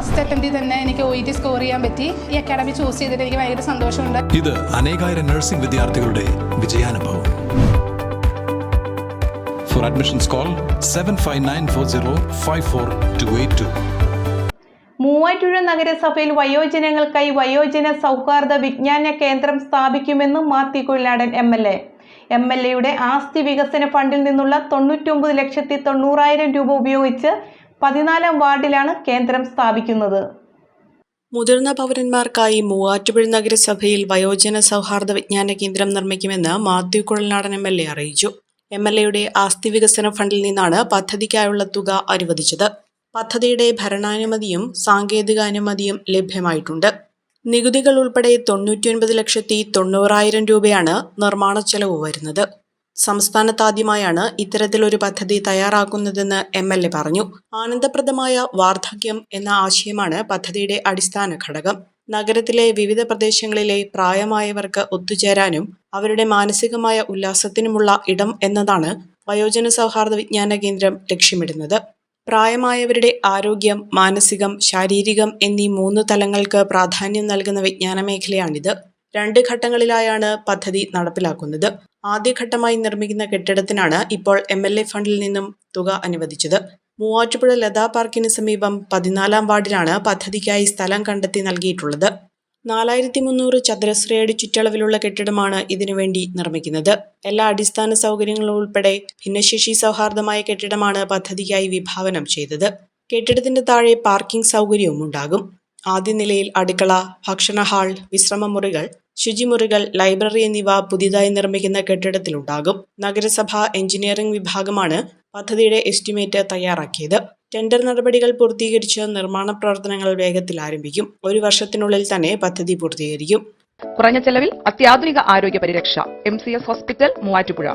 First അറ്റംപ്റ്റിൽ തന്നെ എനിക്ക് O E T score ചെയ്യാൻ പറ്റി. ഈ അക്കാഡമി ചൂസ് ചെയ്തിട്ട് എനിക്ക് ഭയങ്കര സന്തോഷമുണ്ട്. ഇത് അനേകായിരം നഴ്സിംഗ് വിദ്യാർത്ഥികളുടെ വിജയാനുഭവം. For admissions call seven five nine four zero five four two eight two Muvattupuzha നഗരസഭയിൽ വയോജനങ്ങൾക്കായി വയോജന സൗഹാർദ്ദ വിജ്ഞാന കേന്ദ്രം സ്ഥാപിക്കുമെന്ന് Mathew Kuzhalnadan M L A. M L എയുടെ ആസ്തി വികസന ഫണ്ടിൽ നിന്നുള്ള തൊണ്ണൂറ്റൊമ്പത് ലക്ഷത്തി തൊണ്ണൂറായിരം രൂപ ഉപയോഗിച്ച് പതിനാലാം വാർഡിലാണ് കേന്ദ്രം സ്ഥാപിക്കുന്നത്. മുതിർന്ന പൗരന്മാർക്കായി മൂവാറ്റുപുഴ നഗരസഭയിൽ വയോജന സൗഹാർദ്ദ വിജ്ഞാന കേന്ദ്രം നിർമ്മിക്കുമെന്ന് Mathew Kuzhalnadan M L A അറിയിച്ചു. എം എൽ എയുടെ ആസ്തി വികസന ഫണ്ടിൽ നിന്നാണ് പദ്ധതിക്കായുള്ള തുക അനുവദിച്ചത്. പദ്ധതിയുടെ ഭരണാനുമതിയും സാങ്കേതികാനുമതിയും ലഭ്യമായിട്ടുണ്ട്. നികുതികൾ ഉൾപ്പെടെ തൊണ്ണൂറ്റിയൊൻപത് ലക്ഷത്തി തൊണ്ണൂറായിരം രൂപയാണ് നിർമ്മാണ ചെലവ് വരുന്നത്. സംസ്ഥാനത്താദ്യമായാണ് ഇത്തരത്തിലൊരു പദ്ധതി തയ്യാറാക്കുന്നതെന്ന് എം എൽ എ പറഞ്ഞു. ആനന്ദപ്രദമായ വാർദ്ധക്യം എന്ന ആശയമാണ് പദ്ധതിയുടെ അടിസ്ഥാന ഘടകം. നഗരത്തിലെ വിവിധ പ്രദേശങ്ങളിലെ പ്രായമായവർക്ക് ഒത്തുചേരാനും അവരുടെ മാനസികമായ ഉല്ലാസത്തിനുമുള്ള ഇടം എന്നതാണ് വയോജന സൗഹാർദ്ദ വിജ്ഞാന കേന്ദ്രം ലക്ഷ്യമിടുന്നത്. പ്രായമായവരുടെ ആരോഗ്യം മാനസികം ശാരീരികം എന്നീ മൂന്ന് തലങ്ങൾക്ക് പ്രാധാന്യം നൽകുന്ന വിജ്ഞാന മേഖലയാണിത്. രണ്ട് ഘട്ടങ്ങളിലായാണ് പദ്ധതി നടപ്പിലാക്കുന്നത്. ആദ്യഘട്ടമായി നിർമ്മിക്കുന്ന കെട്ടിടത്തിനാണ് ഇപ്പോൾ എം എൽ എ ഫണ്ടിൽ നിന്നും തുക അനുവദിച്ചത്. മൂവാറ്റുപുഴ ലതാ പാർക്കിന് സമീപം പതിനാലാം വാർഡിലാണ് പദ്ധതിക്കായി സ്ഥലം കണ്ടെത്തി നൽകിയിട്ടുള്ളത്. നാലായിരത്തി മുന്നൂറ് ചതുരശ്രയടി ചുറ്റളവിലുള്ള കെട്ടിടമാണ് ഇതിനുവേണ്ടി നിർമ്മിക്കുന്നത്. എല്ലാ അടിസ്ഥാന സൗകര്യങ്ങളും ഉൾപ്പെടെ ഭിന്നശേഷി സൗഹാർദ്ദമായ കെട്ടിടമാണ് പദ്ധതിക്കായി വിഭാവനം ചെയ്തത്. കെട്ടിടത്തിന്റെ താഴെ പാർക്കിംഗ് സൗകര്യവും ഉണ്ടാകും. ആദ്യ നിലയിൽ അടുക്കള ഭക്ഷണ ഹാൾ വിശ്രമമുറികൾ ശുചിമുറികൾ ലൈബ്രറി എന്നിവ പുതിയതായി നിർമ്മിക്കുന്ന കെട്ടിടത്തിലുണ്ടാകും. നഗരസഭ എഞ്ചിനീയറിംഗ് വിഭാഗമാണ് പദ്ധതിയുടെ എസ്റ്റിമേറ്റ് തയ്യാറാക്കിയത്. ടെൻഡർ നടപടികൾ പൂർത്തീകരിച്ച് നിർമ്മാണ പ്രവർത്തനങ്ങൾ വേഗത്തിൽ ആരംഭിക്കും. ഒരു വർഷത്തിനുള്ളിൽ തന്നെ പദ്ധതി പൂർത്തീകരിക്കും. കുറഞ്ഞ ചെലവിൽ അത്യാധുനിക ആരോഗ്യ പരിരക്ഷ എം ഹോസ്പിറ്റൽ മൂവാറ്റുപുഴ.